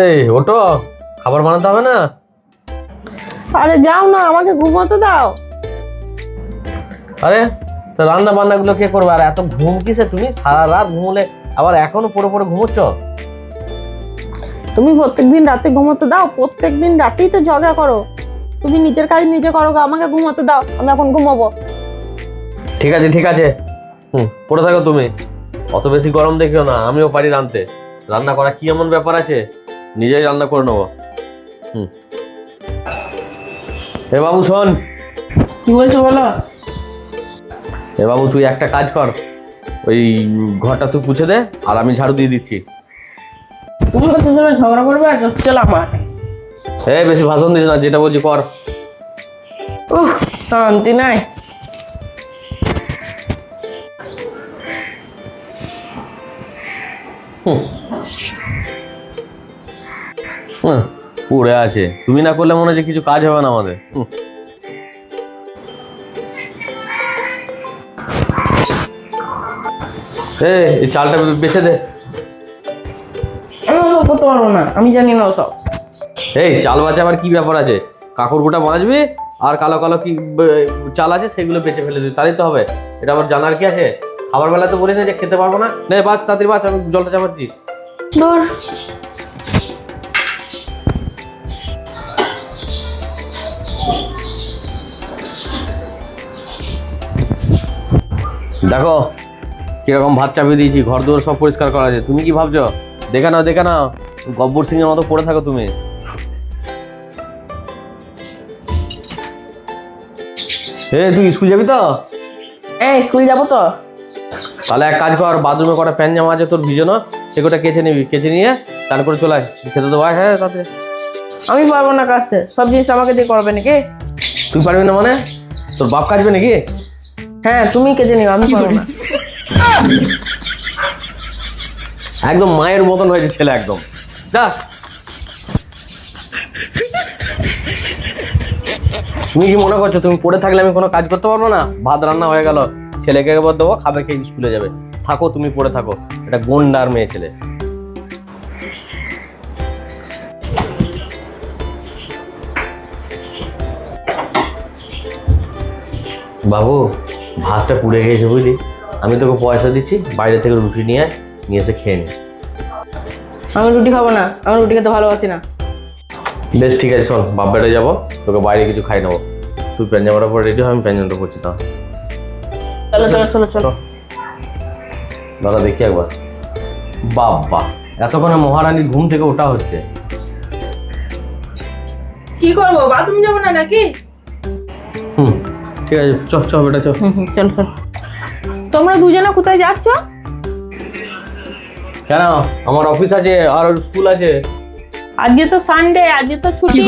এই ওটো খাবার বানাতে হবে না? আরে যাও না আমাকে ঘুমোতে দাও। আরে তো রান্না বান্নাগুলো কে করবে? আর এত ঘুম কিসে তুমি? সারা রাত ঘুমলে আবার এখনও পড়ে পড়ে ঘুমোচ্ছ? তুমি প্রত্যেকদিন রাতে ঘুমোতে দাও প্রত্যেকদিন রাতেই তো ঝগড়া করো। তুমি নিজের কাজ নিজে করো আমাকে ঘুমোতে দাও আমি এখন ঘুমাবো। ঠিক আছে ঠিক আছে। হুম পড়ে থাকো তুমি। অত বেশি গরম দেখিও না আমিও পারি রাঁধতে। রান্না করা কি এমন ব্যাপার আছে? নিজেই রান্না করে নেব। হুম। এ বাবু শোন। কি বলছো বলো? এ বাবু তুই একটা কাজ কর। ওই ঘরটা তুই পুছে দে আর আমি ঝাড়ু দিয়ে দিচ্ছি। তুমি তো সবাই ঝগড়া করবে আর চলো আমার। এ বেশি ভাষণ দিস না যেটা বলছি কর। উহ শান্তি নাই। পড়ে আছে। তুমি না করলে মনে হচ্ছে কিছু কাজ হবে না আমাদের। এই চালটা বেছে দে। আমি করতে পারব না আমি জানি না ওসব। এই চাল বাঁচা আবার কি ব্যাপার আছে? কাকড় গোটা বাঁচবে আর কালো কালো কি চাল আছে সেগুলো বেঁচে ফেলে দিবি তাহলেই তো হবে। এটা আবার জানার কি আছে? খাবার বেলা তো বলি না যে খেতে পারব না। নে বাস তাড়াতাড়ি বাস আমি জলটা চাপাচ্ছি দূর দেখো কীরকম ভাত চাপিয়ে দিয়েছি ঘর দুয়ার সব পরিষ্কার করা আছে। তুমি কি ভাবছ? দেখে নাও দেখে নাও। গব্বর সিং এর মতো পড়ে থাকো তুমি। এ তুই স্কুল যাবি তো? এই স্কুল যাব তো। তাহলে এক কাজ কর বাথরুমে কটা প্যান জামা আছে তোর ভিজনো সেগুলো কেচে নিবি কেচে নিয়ে চান করে চলে আয়। খেতে তো হ্যাঁ তাতে। আমি পারব না কাজতে সব জিনিস আমাকে দিয়ে করবে নাকি? তুই পারবি না মানে? তোর বাপ কাটবে নাকি? হ্যাঁ তুমি কেজে নিও আমি পারব না। একদম মায়ের মতন হয়েছে ছেলে একদম। যা। তুমি কি মনে করছ তুমি পড়ে থাকলে আমি কোনো কাজ করতে পারব না? ভাত রান্না হয়ে গেল। ছেলেকে এবার দেবো খাবে খেয়ে স্কুলে যাবে। থাকো তুমি পড়ে থাকো। এটা গন্ডার মেয়ে ছেলে। বাবু ভাতটা পুড়ে গেছে বুঝলি। আমি তোকে পয়সা দিচ্ছি বাইরে থেকে রুটি নিয়ে আয়, নিয়ে এসে খেয়ে নি। আমি রুটি খাব না আমি রুটি খেতে ভালোবাসি না। বেশ ঠিক আছে শোন বাপ বেড়ে যাব তোকে বাইরে কিছু খাই নেব। তুই প্যান জামাটা পরে রেডি হয় আমি প্যান জামাটা পরছি তা চলো চলো চলো চলো। দাদা দেখি একবার। বাবা এতক্ষণে মহারানীর ঘুম থেকে ওটা হচ্ছে। কি করব? বাথরুম যাব না নাকি? হুম ঠিক আছে চ চ বেটা চ। চলো চলো। তোমরা দুজনে কোথায় যাচ্ছ? কেন? আমার অফিস আছে আর স্কুল আছে। আজকে তো সানডে আজকে তো ছুটি।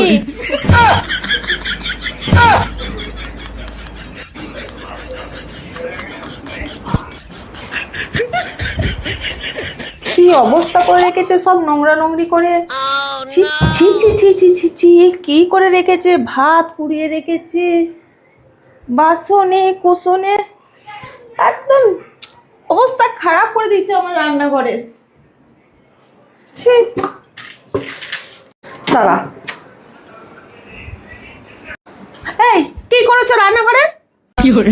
কি অবস্থা করে রেখেছে, সব নোংরা নোংরি করে। ছি ছি ছি ছি ছি ছি কি করে রেখেছে? ভাত পুড়িয়ে রেখেছে, বাসনে, কোসনে। একদম অবস্থা খারাপ করে দিচ্ছে আমার রান্নাঘরের ছি। দাঁড়া। এই, কি করেছ রান্নাঘরে? কি করে?